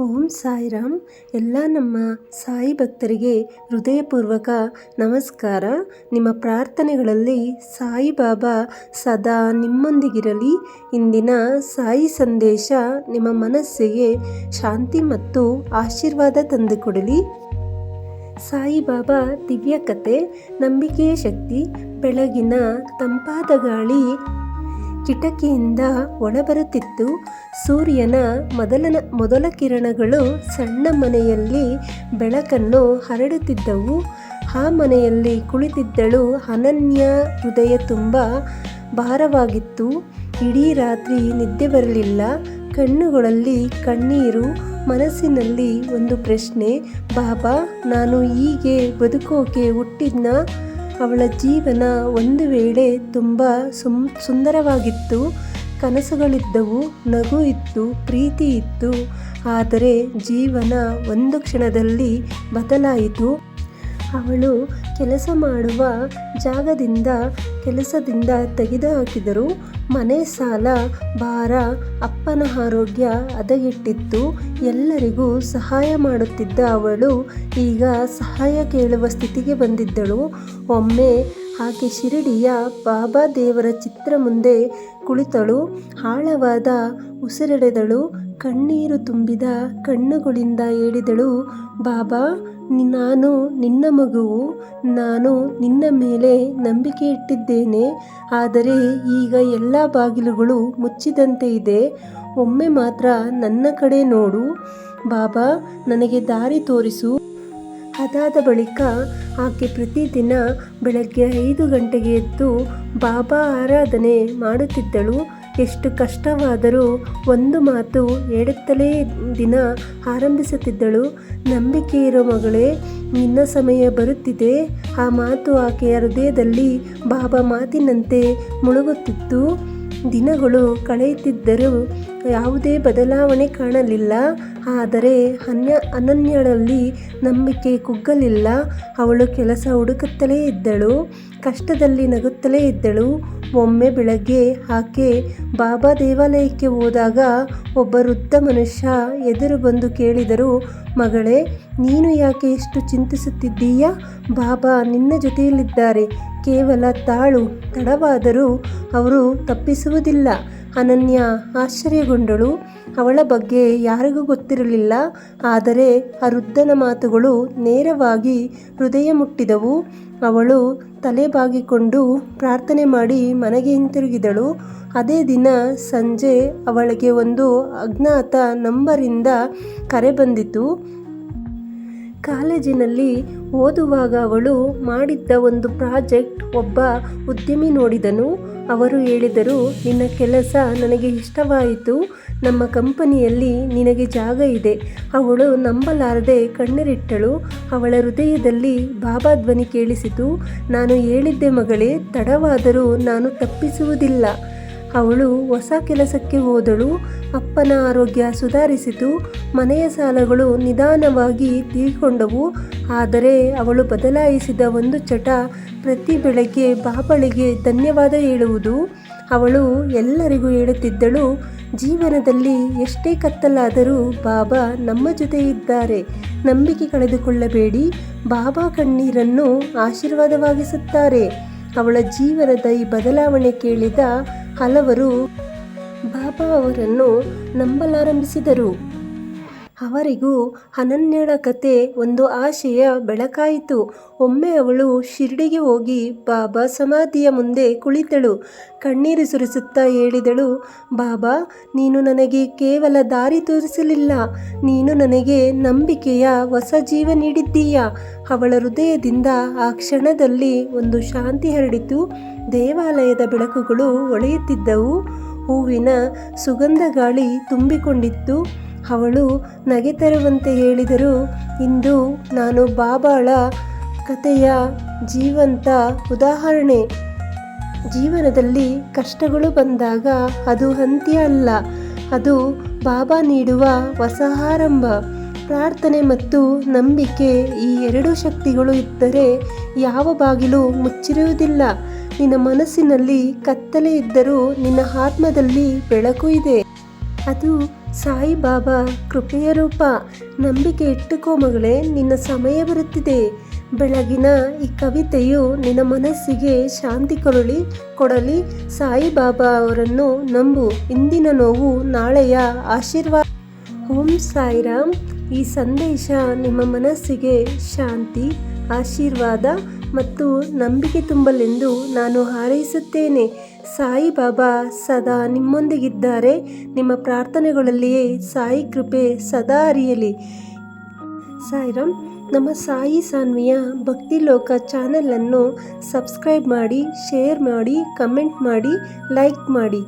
ಓಂ ಸಾಯಿರಾಮ್. ಎಲ್ಲ ನಮ್ಮ ಸಾಯಿ ಭಕ್ತರಿಗೆ ಹೃದಯಪೂರ್ವಕ ನಮಸ್ಕಾರ. ನಿಮ್ಮ ಪ್ರಾರ್ಥನೆಗಳಲ್ಲಿ ಸಾಯಿಬಾಬಾ ಸದಾ ನಿಮ್ಮೊಂದಿಗಿರಲಿ. ಇಂದಿನ ಸಾಯಿ ಸಂದೇಶ ನಿಮ್ಮ ಮನಸ್ಸಿಗೆ ಶಾಂತಿ ಮತ್ತು ಆಶೀರ್ವಾದ ತಂದುಕೊಡಲಿ. ಸಾಯಿಬಾಬಾ ದಿವ್ಯ ಕತೆ, ನಂಬಿಕೆಯ ಶಕ್ತಿ, ಬೆಳಗಿನ ತಂಪಾದ ಗಾಳಿ ಕಿಟಕಿಯಿಂದ ಒಳಬರುತ್ತಿತ್ತು ಸೂರ್ಯನ ಮೊದಲನ, ಮೊದಲ ಕಿರಣಗಳು ಸಣ್ಣ ಮನೆಯಲ್ಲಿ ಬೆಳಕನ್ನು ಹರಡುತ್ತಿದ್ದವು. ಆ ಮನೆಯಲ್ಲಿ ಕುಳಿತಿದ್ದಳು ಅನನ್ಯ ಹೃದಯ ತುಂಬ ಭಾರವಾಗಿತ್ತು. ಇಡೀ ರಾತ್ರಿ ನಿದ್ದೆ ಬರಲಿಲ್ಲ. ಕಣ್ಣುಗಳಲ್ಲಿ ಕಣ್ಣೀರು, ಮನಸ್ಸಿನಲ್ಲಿ ಒಂದು ಪ್ರಶ್ನೆ, ಬಾಬಾ, ನಾನು ಹೀಗೆ ಬದುಕೋಕೆ ಹುಟ್ಟಿದ್ನ? ಅವಳ ಜೀವನ ಒಂದು ವೇಳೆ ತುಂಬ ಸುಮ್ ಸುಂದರವಾಗಿತ್ತು, ಕನಸುಗಳಿದ್ದವು, ನಗು ಇತ್ತು, ಪ್ರೀತಿ ಇತ್ತು, ಆದರೆ ಜೀವನ ಒಂದು ಕ್ಷಣದಲ್ಲಿ ಬದಲಾಯಿತು. ಅವಳು ಕೆಲಸ ಮಾಡುವ ಜಾಗದಿಂದ, ಕೆಲಸದಿಂದ ತೆಗೆದುಹಾಕಿದರು. ಮನೆ ಸಾಲ, ಭಾರ, ಅಪ್ಪನ ಆರೋಗ್ಯ ಅದಗಿಟ್ಟಿತ್ತು. ಎಲ್ಲರಿಗೂ ಸಹಾಯ ಮಾಡುತ್ತಿದ್ದ ಅವಳು ಈಗ ಸಹಾಯ ಕೇಳುವ ಸ್ಥಿತಿಗೆ ಬಂದಿದ್ದಳು. ಒಮ್ಮೆ ಆಕೆ ಶಿರಡಿಯ ಬಾಬಾ ದೇವರ ಚಿತ್ರ ಮುಂದೆ ಕುಳಿತಳು, ಆಳವಾದ ಉಸಿರೆಳೆದಳು, ಕಣ್ಣೀರು ತುಂಬಿದ ಕಣ್ಣುಗಳಿಂದ ಹೇಳಿದಳು, ಬಾಬಾ ನಾನು ನಿನ್ನ ಮಗುವು, ನಾನು ನಿನ್ನ ಮೇಲೆ ನಂಬಿಕೆ ಇಟ್ಟಿದ್ದೇನೆ, ಆದರೆ ಈಗ ಎಲ್ಲ ಬಾಗಿಲುಗಳು ಮುಚ್ಚಿದಂತೆ ಇದೆ, ಒಮ್ಮೆ ಮಾತ್ರ ನನ್ನ ಕಡೆ ನೋಡು, ಬಾಬಾ, ನನಗೆ ದಾರಿ ತೋರಿಸು. ಅದಾದ ಬಳಿಕ ಆಕೆ ಪ್ರತಿದಿನ ಬೆಳಗ್ಗೆ ಐದು ಗಂಟೆಗೆ ಎದ್ದು ಬಾಬಾ ಆರಾಧನೆ ಮಾಡುತ್ತಿದ್ದಳು. ಎಷ್ಟು ಕಷ್ಟವಾದರೂ ಒಂದು ಮಾತು ಹೇಳುತ್ತಲೇ ದಿನ ಆರಂಭಿಸುತ್ತಿದ್ದಳು. ನಂಬಿಕೆ ಇರೋ ಮಗಳೇ, ನಿನ್ನ ಸಮಯ ಬರುತ್ತಿದೆ. ಆ ಮಾತು ಆಕೆಯ ಹೃದಯದಲ್ಲಿ ಬಾಬಾ ಮಾತಿನಂತೆ ಮುಳುಗುತ್ತಿತ್ತು. ದಿನಗಳು ಕಳೆಯುತ್ತಿದ್ದರೂ ಯಾವುದೇ ಬದಲಾವಣೆ ಕಾಣಲಿಲ್ಲ. ಆದರೆ ಅನ್ಯ ಅನನ್ಯಳಲ್ಲಿ ನಂಬಿಕೆ ಕುಗ್ಗಲಿಲ್ಲ. ಅವಳು ಕೆಲಸ ಹುಡುಕುತ್ತಲೇ ಇದ್ದಳು. ಕಷ್ಟದಲ್ಲಿ ನಗುತ್ತಲೇ ಇದ್ದಳು. ಒಮ್ಮೆ ಬೆಳಗ್ಗೆ ಆಕೆ ಬಾಬಾ ದೇವಾಲಯಕ್ಕೆ ಹೋದಾಗ ಒಬ್ಬ ವೃದ್ಧ ಮನುಷ್ಯ ಎದುರು ಬಂದು ಕೇಳಿದರು, ಮಗಳೇ, ನೀನು ಯಾಕೆ ಇಷ್ಟು ಚಿಂತಿಸುತ್ತಿದ್ದೀಯಾ? ಬಾಬಾ ನಿನ್ನ ಜೊತೆಯಲ್ಲಿದ್ದಾರೆ. ಕೇವಲ ತಾಳು, ತಡವಾದರೂ ಅವರು ತಪ್ಪಿಸುವುದಿಲ್ಲ. ಅನನ್ಯ ಆಶ್ಚರ್ಯಗೊಂಡಳು. ಅವಳ ಬಗ್ಗೆ ಯಾರಿಗೂ ಗೊತ್ತಿರಲಿಲ್ಲ. ಆದರೆ ಆ ವೃದ್ಧನ ಮಾತುಗಳು ನೇರವಾಗಿ ಹೃದಯ ಮುಟ್ಟಿದವು. ಅವಳು ತಲೆ ಬಾಗಿಕೊಂಡು ಪ್ರಾರ್ಥನೆ ಮಾಡಿ ಮನೆಗೆ ಹಿಂತಿರುಗಿದಳು. ಅದೇ ದಿನ ಸಂಜೆ ಅವಳಿಗೆ ಒಂದು ಅಜ್ಞಾತ ನಂಬರಿಂದ ಕರೆ ಬಂದಿತು. ಕಾಲೇಜಿನಲ್ಲಿ ಓದುವಾಗ ಅವಳು ಮಾಡಿದ್ದ ಒಂದು ಪ್ರಾಜೆಕ್ಟ್ ಒಬ್ಬ ಉದ್ಯಮಿ ನೋಡಿದನು. ಅವರು ಹೇಳಿದರು, ನಿನ್ನ ಕೆಲಸ ನನಗೆ ಇಷ್ಟವಾಯಿತು, ನಮ್ಮ ಕಂಪನಿಯಲ್ಲಿ ನಿನಗೆ ಜಾಗ ಇದೆ. ಅವಳು ನಂಬಲಾರದೆ ಕಣ್ಣೀರಿಟ್ಟಳು, ಅವಳ ಹೃದಯದಲ್ಲಿ ಬಾಬಾ ಧ್ವನಿ ಕೇಳಿಸಿತು, ನಾನು ಹೇಳಿದ್ದೆ ಮಗಳೇ, ತಡವಾದರೂ ನಾನು ತಪ್ಪಿಸುವುದಿಲ್ಲ. ಅವಳು ಹೊಸ ಕೆಲಸಕ್ಕೆ ಹೋದಳು, ಅಪ್ಪನ ಆರೋಗ್ಯ ಸುಧಾರಿಸಿತು, ಮನೆಯ ಸಾಲಗಳು ನಿಧಾನವಾಗಿ ತೀರಿಕೊಂಡವು, ಆದರೆ ಅವಳು ಬದಲಾಯಿಸಿದ ಒಂದು ಚಟ ಪ್ರತಿ ಬೆಳಗ್ಗೆ ಬಾಬಳಿಗೆ ಧನ್ಯವಾದ ಹೇಳುವುದು. ಅವಳು ಎಲ್ಲರಿಗೂ ಹೇಳುತ್ತಿದ್ದಳು, ಜೀವನದಲ್ಲಿ ಎಷ್ಟೇ ಕತ್ತಲಾದರೂ ಬಾಬಾ ನಮ್ಮ ಜೊತೆ ಇದ್ದಾರೆ, ನಂಬಿಕೆ ಕಳೆದುಕೊಳ್ಳಬೇಡಿ, ಬಾಬಾ ಕಣ್ಣೀರನ್ನು ಆಶೀರ್ವಾದವಾಗಿಸುತ್ತಾರೆ. ಅವಳ ಜೀವನದ ಈ ಬದಲಾವಣೆ ಕೇಳಿದ ಹಲವರು ಬಾಬಾ ಅವರನ್ನು ನಂಬಲಾರಂಭಿಸಿದರು. ಅವರಿಗೂ ಅನನ್ಯಳ ಕತೆ ಒಂದು ಆಶೆಯ ಬೆಳಕಾಯಿತು. ಒಮ್ಮೆ ಅವಳು ಶಿರ್ಡಿಗೆ ಹೋಗಿ ಬಾಬಾ ಸಮಾಧಿಯ ಮುಂದೆ ಕುಳಿತಳು. ಕಣ್ಣೀರು ಸುರಿಸುತ್ತಾ ಹೇಳಿದಳು, ಬಾಬಾ, ನೀನು ನನಗೆ ಕೇವಲ ದಾರಿ ತೋರಿಸಲಿಲ್ಲ. ನೀನು ನನಗೆ ನಂಬಿಕೆಯ ಹೊಸ ಜೀವ ನೀಡಿದ್ದೀಯ? ಅವಳ ಹೃದಯದಿಂದ ಆ ಕ್ಷಣದಲ್ಲಿ ಒಂದು ಶಾಂತಿ ಹರಡಿತು. ದೇವಾಲಯದ ಬೆಳಕುಗಳು ಹೊಳೆಯುತ್ತಿದ್ದವು. ಹೂವಿನ ಸುಗಂಧ ಗಾಳಿ ತುಂಬಿಕೊಂಡಿತ್ತು. ಅವಳು ನಗೆ ತರುವಂತೆ ಹೇಳಿದರು, ಇಂದು ನಾನು ಬಾಬಾಳ ಕಥೆಯ ಜೀವಂತ ಉದಾಹರಣೆ. ಜೀವನದಲ್ಲಿ ಕಷ್ಟಗಳು ಬಂದಾಗ ಅದು ಅಂತ್ಯ ಅಲ್ಲ, ಅದು ಬಾಬಾ ನೀಡುವ ಹೊಸಹಾರಂಭ ಪ್ರಾರ್ಥನೆ ಮತ್ತು ನಂಬಿಕೆ ಈ ಎರಡು ಶಕ್ತಿಗಳು ಇದ್ದರೆ ಯಾವ ಬಾಗಿಲು ಮುಚ್ಚಿರುವುದಿಲ್ಲ. ನಿನ್ನ ಮನಸ್ಸಿನಲ್ಲಿ ಕತ್ತಲೆ ಇದ್ದರೂ ನಿನ್ನ ಆತ್ಮದಲ್ಲಿ ಬೆಳಕು ಇದೆ. ಅದು ಸಾಯಿಬಾಬಾ, ಕೃಪೆಯ ರೂಪ, ನಂಬಿಕೆ ಇಟ್ಟುಕೋ ಮಗಳೇ, ನಿನ್ನ ಸಮಯ ಬರುತ್ತಿದೆ. ಬೆಳಗಿನ ಈ ಕವಿತೆಯು ನಿನ್ನ ಮನಸ್ಸಿಗೆ ಶಾಂತಿ ಕೊರಳಿ, ಕೊಡಲಿ. ಸಾಯಿಬಾಬಾ ಅವರನ್ನು ನಂಬು, ಇಂದಿನ ನೋವು ನಾಳೆಯ ಆಶೀರ್ವಾದ. ಓಂ ಸಾಯಿರಾಮ್. ಈ ಸಂದೇಶ ನಿಮ್ಮ ಮನಸ್ಸಿಗೆ ಶಾಂತಿ, ಆಶೀರ್ವಾದ. ಮತ್ತು ನಂಬಿಕೆ ತುಂಬಲೆಂದು ನಾನು ಹಾರೈಸುತ್ತೇನೆ. ಸಾಯಿಬಾಬಾ ಸದಾ ನಿಮ್ಮೊಂದಿಗಿದ್ದಾರೆ. ನಿಮ್ಮ ಪ್ರಾರ್ಥನೆಗಳಲ್ಲಿಯೇ ಸಾಯಿ ಕೃಪೆ ಸದಾ ಅರಿಯಲಿ. ಸಾಯಿರಾಮ್ ನಮ್ಮ ಸಾಯಿ ಸಾನ್ವಿಯ ಭಕ್ತಿ ಲೋಕ ಚಾನೆಲನ್ನು ಸಬ್ಸ್ಕ್ರೈಬ್ ಮಾಡಿ, ಶೇರ್ ಮಾಡಿ, ಕಮೆಂಟ್ ಮಾಡಿ, ಲೈಕ್ ಮಾಡಿ.